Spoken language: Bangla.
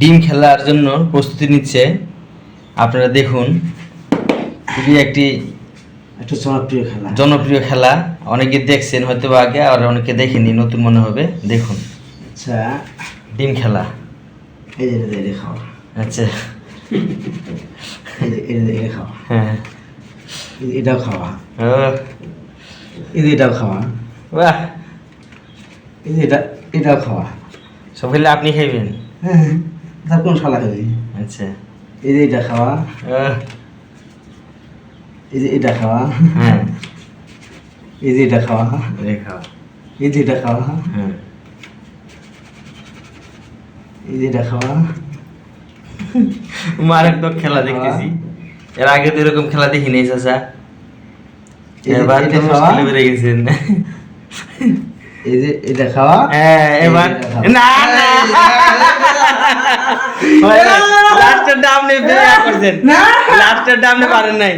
ডিম খেলার জন্য প্রস্তুতি নিচ্ছে। আপনারা দেখুন খুবই একটি একটু জনপ্রিয় খেলা। জনপ্রিয় খেলা। অনেকে দেখছেন হয়তো আগে আর অনেকে দেখেনি নতুন মনে হবে। দেখুন। আচ্ছা। ডিম খেলা। এই যে আচ্ছা। এটা হ্যাঁ। এটাও খাওয়া। ও এই যে এটাও খাওয়া। বাহ। এই যে এটা এটাও খাওয়া। সব খেলে আপনি খাইবেন? হ্যাঁ। তার কোন শালা খাবি? আচ্ছা। এই যে এটা খাওয়া। এই যে এটা খাওয়া। হ্যাঁ। এই যে এটা খাওয়া। এই খাওয়া। এই যে এটা খাওয়া। হ্যাঁ। এই যে এটা খাওয়া। মারাত্মক খেলা দেখতেছি। এর আগে তো এরকম খেলা দেখি নাই চাচা এবার তো মুশকিলে বেড়ে গেছেন। এই যে এটা খাওয়া হ্যাঁ এবার। না না লাস্টের দাম নেই করছেন লাস্টের দাম নেই পারেন নাই